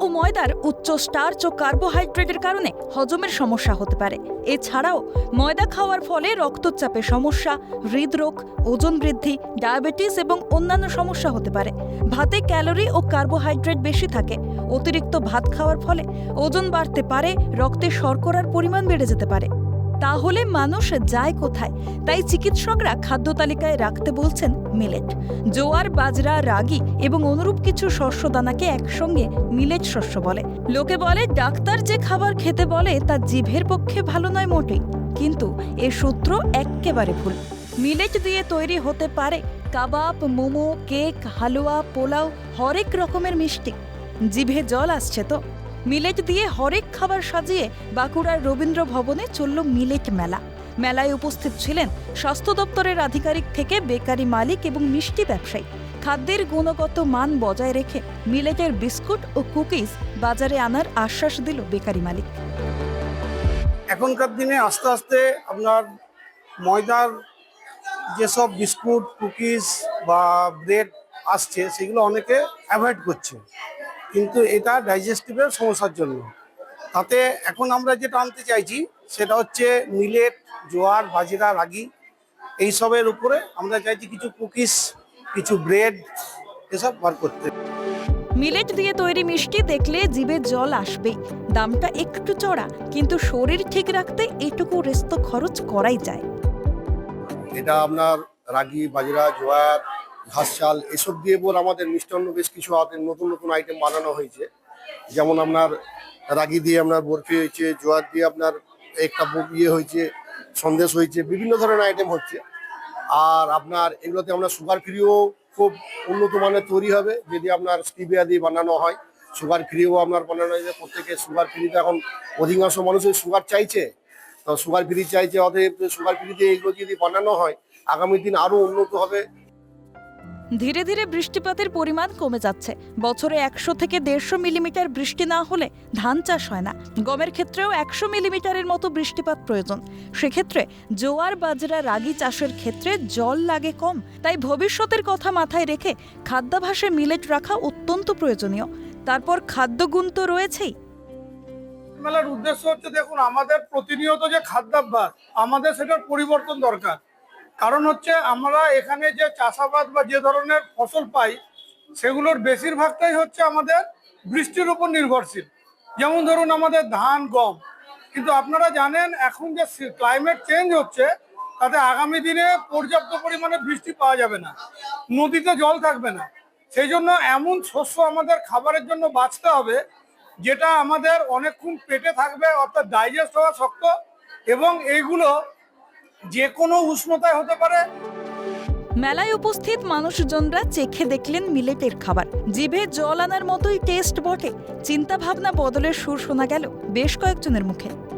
ও ময়দার উচ্চ স্টার্চ ও কার্বোহাইড্রেটের কারণে হজমের সমস্যা হতে পারে। এছাড়াও, ময়দা খাওয়ার ফলে রক্তচাপে সমস্যা, হৃদরোগ, ওজন বৃদ্ধি, ডায়াবেটিস এবং অন্যান্য সমস্যা হতে পারে। ভাতে ক্যালোরি ও কার্বোহাইড্রেট বেশি থাকে। অতিরিক্ত ভাত খাওয়ার ফলে ওজন বাড়তে পারে, রক্তে শর্করার পরিমাণ বেড়ে যেতে পারে। তাহলে মানুষ যায় কোথায়? তাই চিকিৎসকরা খাদ্য তালিকায় রাখতে বলছেন মিলেট। জোয়ার, বাজরা, রাগি এবং অনুরূপ কিছু শস্য দানাকে একসঙ্গে মিলেট শস্য বলে। লোকে বলে, ডাক্তার যে খাবার খেতে বলে, তা জিভের পক্ষে ভালো নয় মোটেই। কিন্তু এ সূত্র এক্কেবারে ভুল। মিলেট দিয়ে তৈরি হতে পারে কাবাব, মোমো, কেক, হালুয়া, পোলাও, হরেক রকমের মিষ্টি। জিভে জল আসছে তো? মিলেট দিয়ে হরেক খাবার সাজিয়ে বাঁকুড়ার রবীন্দ্র ভবনে চলল মিলেট মেলা। মেলায় উপস্থিত ছিলেন স্বাস্থ্য দপ্তরের আধিকারিক থেকে বেকারি মালিক এবং মিষ্টি ব্যবসায়ী। খাদ্যের গুণগত মান বজায় রেখে মিলেটের বিস্কুট ও কুকিজ বাজারে আনার আশ্বাস দিল বেকারি মালিক। এখনকার দিনে আস্তে আস্তে আপনার ময়দার যেসব বিস্কুট, কুকিজ বা ব্রেড আসছে, সেগুলো অনেকে অ্যাভয়েড করছে। কিন্তু এটা ডাইজেস্টিভের সমস্যার জন্য। তাতে এখন আমরা যেটা আনতে চাইছি সেটা হচ্ছে মিলেট জোয়ার বাজিরা রাগি এইসবের উপরে আমরা চাইছি কিছু কুকিজ কিছু ব্রেড এসব বার করতে। মিলেট দিয়ে তৈরি মিষ্টি দেখলে জিভে জল আসবেই। দামটা একটু চড়া কিন্তু শরীর ঠিক রাখতে এটুকু রেস্ত খরচ করাই যায়। এটা আপনার রাগি বাজরা জোয়ার ঘাস চাল, এসব দিয়ে পর আমাদের মিষ্টান্ন বেশ কিছু নতুন নতুন আইটেম বানানো হয়েছে। যেমন আপনার রাগি দিয়ে আপনার বরফি হয়েছে, জোয়ার দিয়ে আপনার একটা ইয়ে হয়েছে, সন্দেশ হয়েছে, বিভিন্ন ধরনের আইটেম হচ্ছে। আর আপনার এগুলোতে আমরা সুগার ফ্রিও খুব উন্নত মানের তৈরি হবে, যদি আপনার স্টিভিয়া দিয়ে বানানো হয়। সুগার ফ্রিও আপনার বানানো হয়েছে, প্রত্যেকে সুগার ফ্রিতে এখন অধিকাংশ মানুষের সুগার চাইছে। তো সুগার ফ্রি চাইছে, অতএব সুগার ফ্রিতে এগুলো যদি বানানো হয়, আগামী দিন আরও উন্নত হবে। ধীরে ধীরে বৃষ্টিপাতের পরিমাণ কমে যাচ্ছে। বছরে একশো থেকে দেড়শো মিলিমিটার বৃষ্টি না হলে ধান চাষ হয় না। গমের ক্ষেত্রেও একশো মিলিমিটারের মতো বৃষ্টিপাত প্রয়োজন। সেক্ষেত্রে জোয়ার, বাজরা, রাগি চাষের ক্ষেত্রে জল লাগে কম। তাই ভবিষ্যতের কথা মাথায় রেখে খাদ্যাভাসে মিলেট রাখা অত্যন্ত প্রয়োজনীয়। তারপর খাদ্যগুণ তো রয়েছেই। মেলার উদ্দেশ্য হচ্ছে দেখুন, আমাদের প্রতিনিয়ত যে খাদ্যাভ্যাস, আমাদের সেটার পরিবর্তন দরকার। কারণ হচ্ছে আমরা এখানে যে চাষাবাদ বা যে ধরনের ফসল পাই, সেগুলোর বেশিরভাগটাই হচ্ছে আমাদের বৃষ্টির উপর নির্ভরশীল। যেমন ধরুন আমাদের ধান, গম। কিন্তু আপনারা জানেন, এখন যে ক্লাইমেট চেঞ্জ হচ্ছে, তাতে আগামী দিনে পর্যাপ্ত পরিমাণে বৃষ্টি পাওয়া যাবে না। নদীতে জল থাকবে না। সেই জন্য এমন শস্য আমাদের খাবারের জন্য বাঁচতে হবে, যেটা আমাদের অনেকক্ষণ পেটে থাকবে, অর্থাৎ ডাইজেস্ট হওয়া শক্ত, এবং এইগুলো যে কোনো উষ্ণতায় হতে পারে। মেলায় উপস্থিত মানুষজনরা চেখে দেখলেন মিলেটের খাবার। জিভে জল আনার মতোই টেস্ট বটে। চিন্তাভাবনা বদলের সুর শোনা গেল বেশ কয়েকজনের মুখে।